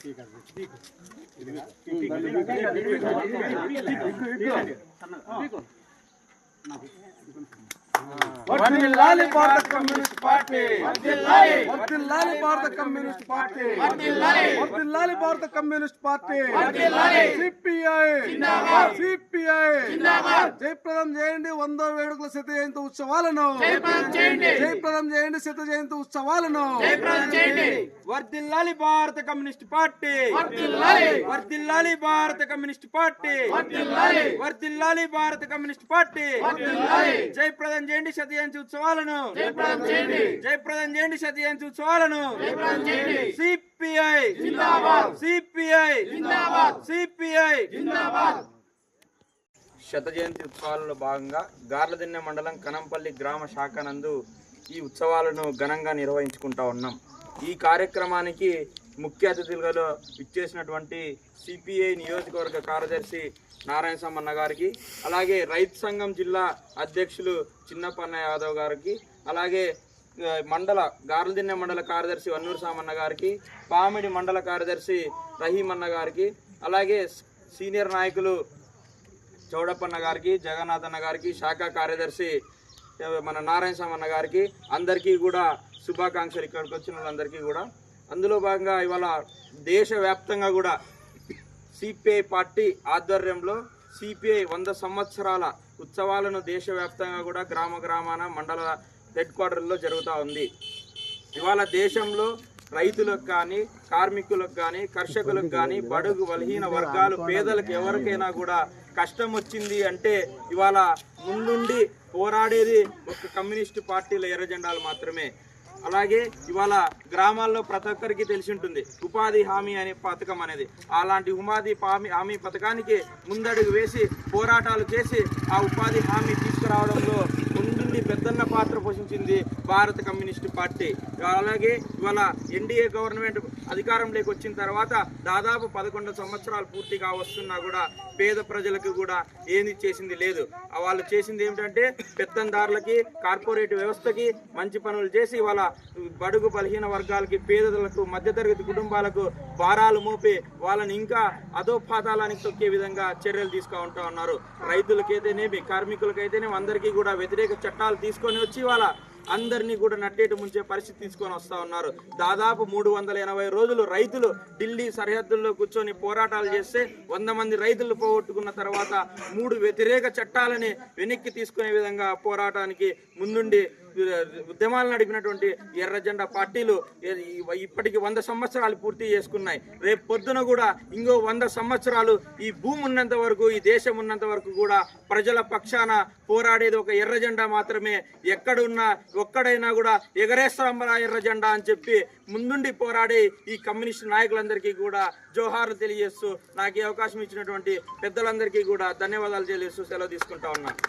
ঠিক আছে ঠিক আছে వర్ధిల్లాలి భారత కమ్యూనిస్ట్ పార్టీ. వర్ధిల్లాలి భారత కమ్యూనిస్ట్ పార్టీ. వర్ధిల్లాలి భారత కమ్యూనిస్ట్ పార్టీ. సిపిఐ. సిపిఐ. జయప్రదం చేయండి వందో వేడుకల శత జయంతి ఉత్సవాలను. జయప్రదం చేయండి. శత జయంతి ఉత్సవాలను. వర్ధిల్లాలి భారత కమ్యూనిస్ట్ పార్టీ. వర్ధిల్లాలి భారత కమ్యూనిస్ట్ పార్టీ. వర్ధిల్లాలి భారత కమ్యూనిస్ట్ పార్టీ. జయప్రదం చేయండి శతజయంతి ఉత్సవాలను. జయప్రదం చేయండి. శతజయంతి ఉత్సవాలను. సిపిఐ. సిపిఐ. సిపిఐ. శత జయంతి ఉత్సవాలలో భాగంగా గార్లదిన్నె మండలం కనంపల్లి గ్రామ శాఖ నందు ఈ ఉత్సవాలను ఘనంగా నిర్వహించుకుంటా ఉన్నాం. ఈ కార్యక్రమానికి ముఖ్య అతిథులుగాలో ఇచ్చేసినటువంటి సిపిఐ నియోజకవర్గ కార్యదర్శి నారాయణ సమ్మన్న గారికి అలాగే రైతు సంఘం జిల్లా అధ్యక్షులు చిన్నపన్న యాదవ్ గారికి అలాగే మండల గార్లదిన్నె మండల కార్యదర్శి వన్నూరు సామన్న గారికి పామిడి మండల కార్యదర్శి రహీమన్న గారికి అలాగే సీనియర్ నాయకులు చౌడప్పన్న గారికి జగన్నాథన్న గారికి శాఖ కార్యదర్శి మన నారాయణ సామన్న గారికి అందరికీ కూడా శుభాకాంక్షలు ఇక్కడికి వచ్చిన వాళ్ళందరికీ కూడా. అందులో భాగంగా ఇవాళ దేశవ్యాప్తంగా కూడా సిపిఐ పార్టీ ఆధ్వర్యంలో సిపిఐ వంద సంవత్సరాల ఉత్సవాలను దేశవ్యాప్తంగా కూడా గ్రామ గ్రామాన మండల హెడ్ క్వార్టర్లో జరుగుతూ ఉంది. ఇవాళ దేశంలో రైతులకు కానీ కార్మికులకు కానీ కర్షకులకు కానీ బడుగు బలహీన వర్గాలు పేదలకు ఎవరికైనా కూడా కష్టం వచ్చింది అంటే ఇవాళ ముందుండి పోరాడేది ఒక కమ్యూనిస్ట్ పార్టీల ఎర్రజెండాలు మాత్రమే. అలాగే ఇవాళ గ్రామాల్లో ప్రతి ఒక్కరికి తెలిసి ఉంటుంది ఉపాధి హామీ అనే పథకం అనేది. అలాంటి ఉపాధి హామీ హామీ పథకానికి ముందడుగు వేసి పోరాటాలు చేసి ఆ ఉపాధి హామీ తీసుకురావడంలో ముందుండి పెద్దన్న పాత్ర పోషించింది భారత కమ్యూనిస్ట్ పార్టీ. అలాగే ఇవాళ ఎన్డీఏ గవర్నమెంట్ అధికారంలోకి వచ్చిన తర్వాత దాదాపు పదకొండు సంవత్సరాలు పూర్తిగా వస్తున్నా కూడా పేద ప్రజలకు కూడా ఏది చేసింది లేదు. వాళ్ళు చేసింది ఏమిటంటే పెత్తందారులకి కార్పొరేట్ వ్యవస్థకి మంచి పనులు చేసి వాళ్ళ బడుగు బలహీన వర్గాలకి పేదలకు మధ్యతరగతి కుటుంబాలకు భారాలు మోపి వాళ్ళని ఇంకా అధోపాతాలానికి తొక్కే విధంగా చర్యలు తీసుకుంటా ఉన్నారు. రైతులకైతేనేమి కార్మికులకైతేనేమి అందరికీ కూడా వ్యతిరేక చట్టాలు తీసుకొని వచ్చి వాళ్ళ అందరినీ కూడా నట్టేటు ముంచే పరిస్థితి తీసుకొని వస్తా ఉన్నారు. దాదాపు మూడు వందల ఎనభై రోజులు రైతులు ఢిల్లీ సరిహద్దుల్లో కూర్చొని పోరాటాలు చేస్తే వంద మంది రైతులు పోగొట్టుకున్న తర్వాత మూడు వ్యతిరేక చట్టాలని వెనక్కి తీసుకునే విధంగా పోరాటానికి ముందుండి ఉద్యమాలు నడిపినటువంటి ఎర్ర జెండా పార్టీలు ఇప్పటికి వంద సంవత్సరాలు పూర్తి చేసుకున్నాయి. రేపు పొద్దున కూడా ఇంకో వంద సంవత్సరాలు ఈ భూమి ఉన్నంత వరకు ఈ దేశం ఉన్నంత వరకు కూడా ప్రజల పక్షాన పోరాడేది ఒక ఎర్ర జెండా మాత్రమే. ఎక్కడున్నా ఒక్కడైనా కూడా ఎగరేస్తాంబరా ఎర్ర జెండా అని చెప్పి ముందుండి పోరాడే ఈ కమ్యూనిస్ట్ నాయకులందరికీ కూడా జోహార్లు తెలియజేస్తూ నాకు ఈ అవకాశం ఇచ్చినటువంటి పెద్దలందరికీ కూడా ధన్యవాదాలు తెలియజేస్తూ సెలవు తీసుకుంటా ఉన్నాను.